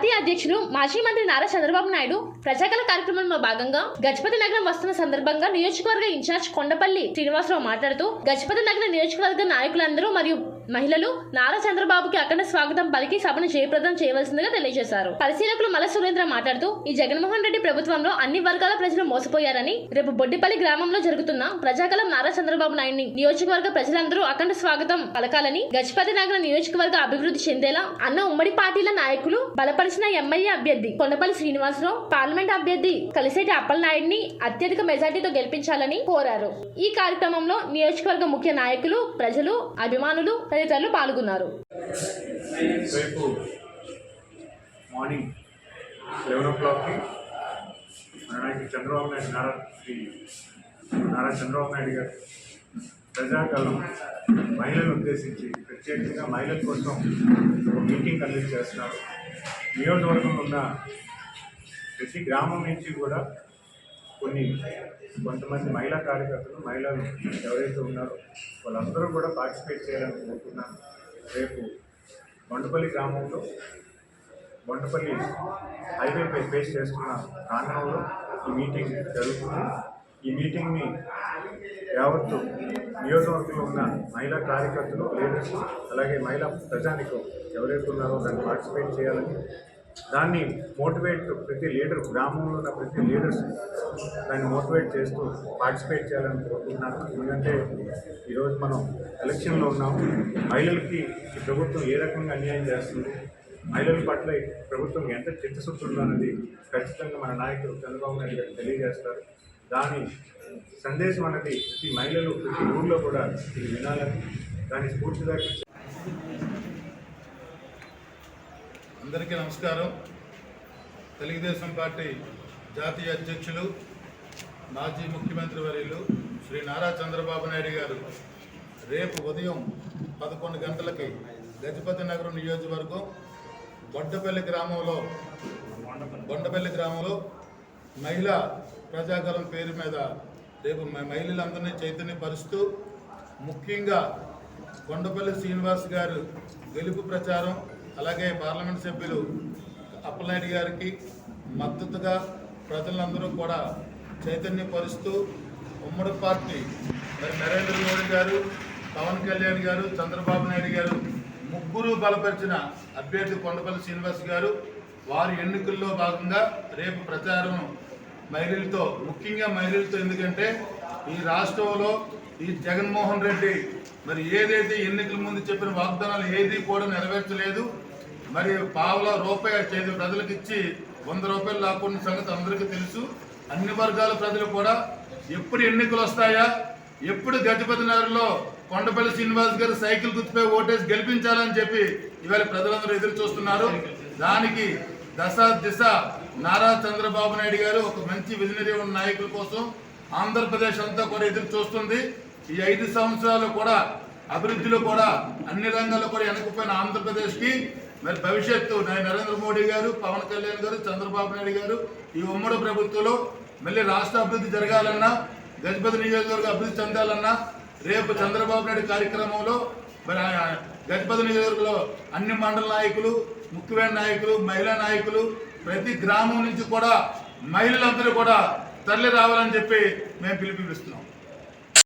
మాజీ మంత్రి నారా చంద్రబాబు నాయుడు ప్రజాకళ కార్యక్రమంలో భాగంగా గజపతి నగరం వస్తున్న సందర్భంగా నియోజకవర్గ ఇన్ఛార్జ్ కొండపల్లి శ్రీనివాసరావు మాట్లాడుతూ గజపతి నగర నియోజకవర్గ నాయకులందరూ మరియు మహిళలు నారా చంద్రబాబుకి అఖండ స్వాగతం పలికి సభను జయప్రదం చేయవలసిందిగా తెలియజేశారు. పరిశీలకులు మల సురేంద్ర మాట్లాడుతూ ఈ జగన్మోహన్ రెడ్డి ప్రభుత్వంలో అన్ని వర్గాల ప్రజలు మోసపోయారని రేపు బొడ్డిపల్లి గ్రామంలో జరుగుతున్న ప్రజాకళం నారా చంద్రబాబు నాయుడిని నియోజకవర్గ ప్రజలందరూ అఖండ స్వాగతం పలకాలని గజపతి నగర నియోజకవర్గ అభివృద్ధి చెందేలా అన్న ఉమ్మడి పార్టీల నాయకులు బలపరిచిన ఎమ్మెల్యే అభ్యర్థి కొండపల్లి శ్రీనివాసరావు పార్లమెంట్ అభ్యర్థి కలిసేటి అప్పలనాయుడిని అత్యధిక మెజార్టీతో గెలిపించాలని కోరారు. ఈ కార్యక్రమంలో నియోజకవర్గ ముఖ్య నాయకులు ప్రజలు అభిమానులు తదితరులు పాల్గొన్నారు. మార్నింగ్ లెవెన్ ఓ క్లాక్కి చంద్రబాబు నాయుడు నారా శ్రీ నారా చంద్రబాబు నాయుడు గారు ప్రజాకాలం మహిళలను ఉద్దేశించి ప్రత్యేకంగా మహిళల కోసం ఒక మీటింగ్ కండక్ట్ చేస్తున్నారు. నియోజకవర్గంలో ఉన్న ప్రతి గ్రామం నుంచి కూడా కొన్ని కొంతమంది మహిళా కార్యకర్తలు మహిళలు ఎవరైతే ఉన్నారో వాళ్ళందరూ కూడా పార్టిసిపేట్ చేయాలని కోరుకున్నాను రేపు బొండపల్లి గ్రామంలో బొండపల్లి హైవేపై ఫేస్ చేస్తున్న ప్రాంగణంలో ఈ మీటింగ్ జరుగుతుంది. ఈ మీటింగ్ని యావత్తు నియోజకవర్గంలో ఉన్న మహిళా కార్యకర్తలు లీడర్స్ అలాగే మహిళా ప్రజానికం ఎవరైతే ఉన్నారో దాన్ని పార్టిసిపేట్ చేయాలని దాన్ని మోటివేట్ ప్రతి లీడర్ గ్రామంలో ఉన్న ప్రతి లీడర్స్ దాన్ని మోటివేట్ చేస్తూ పార్టిసిపేట్ చేయాలని కోరుకుంటున్నాను. ఎందుకంటే ఈరోజు మనం ఎలక్షన్లో ఉన్నాము మహిళలకి ఈ ప్రభుత్వం ఏ రకంగా అన్యాయం చేస్తుంది? మహిళల పట్ల ప్రభుత్వం ఎంత చిత్తశుద్ధి అనేది ఖచ్చితంగా మన నాయకుడు చంద్రబాబు నాయుడు గారు తెలియజేస్తారు. దాని సందేశం అనేది ప్రతి మహిళలు ప్రతి ఊళ్ళో కూడా ఇది వినాలని దాని స్ఫూర్తిగా అందరికీ నమస్కారం. తెలుగుదేశం పార్టీ జాతీయ అధ్యక్షులు మాజీ ముఖ్యమంత్రి వర్యులు శ్రీ నారా చంద్రబాబు నాయుడు గారు రేపు ఉదయం పదకొండు గంటలకి గజపతి నగరం నియోజకవర్గం బొడ్డపల్లి గ్రామంలో బొండపల్లి గ్రామంలో మహిళా ప్రజాగరం పేరు మీద రేపు మహిళలందరినీ చైతన్యపరుస్తూ ముఖ్యంగా కొండపల్లి శ్రీనివాస్ గారు గెలుపు ప్రచారం అలాగే పార్లమెంట్ సభ్యులు అప్పలనాయుడు గారికి మద్దతుగా ప్రజలందరూ కూడా చైతన్యపరుస్తూ ఉమ్మడి పార్టీ మరి నరేంద్ర మోడీ గారు పవన్ కళ్యాణ్ గారు చంద్రబాబు నాయుడు గారు ముగ్గురు బలపరిచిన అభ్యర్థి కొండపల్లి శ్రీనివాస్ గారు వారి ఎన్నికల్లో భాగంగా రేపు ప్రచారం మహిళలతో ముఖ్యంగా మహిళలతో ఎందుకంటే ఈ రాష్ట్రంలో ఈ జగన్మోహన్ రెడ్డి మరి ఏదైతే ఎన్నికల ముందు చెప్పిన వాగ్దానాలు ఏది కూడా నెరవేర్చలేదు మరి పావుల రూపాయి చేతి ప్రజలకు ఇచ్చి వంద రూపాయలు లాక్కున్న సంగతి అందరికీ తెలుసు. అన్ని వర్గాల ప్రజలు కూడా ఎప్పుడు ఎన్నికలు వస్తాయా ఎప్పుడు గజపతినగర్లో కొండపల్లి శ్రీనివాస్ గారు సైకిల్ గుర్తుపై ఓటేసి గెలిపించాలని చెప్పి ఇవాళ ప్రజలందరూ ఎదురు చూస్తున్నారు. దానికి దశ దిశ. నారా చంద్రబాబు నాయుడు గారు ఒక మంచి విజనరీ ఉన్న నాయకుల కోసం ఆంధ్రప్రదేశ్ అంతా కూడా ఎదురు చూస్తుంది. ఈ ఐదు సంవత్సరాలు కూడా అభివృద్ధిలో కూడా అన్ని రంగాల్లో కూడా వెనకపోయిన ఆంధ్రప్రదేశ్కి మరి భవిష్యత్తు నరేంద్ర మోడీ గారు పవన్ కళ్యాణ్ గారు చంద్రబాబు నాయుడు గారు ఈ ఉమ్మడి ప్రభుత్వంలో మళ్ళీ రాష్ట్ర అభివృద్ధి జరగాలన్నా గజపతి నియోజకవర్గ అభివృద్ధి చెందాలన్నా రేపు చంద్రబాబు నాయుడు కార్యక్రమంలో మరి గజపతి నియోజకవర్గంలో అన్ని మండల నాయకులు ముఖ్యమైన నాయకులు మహిళా నాయకులు ప్రతి గ్రామం నుంచి కూడా మహిళలందరూ కూడా తరలి రావాలని చెప్పి మేము పిలుపునిస్తున్నాం.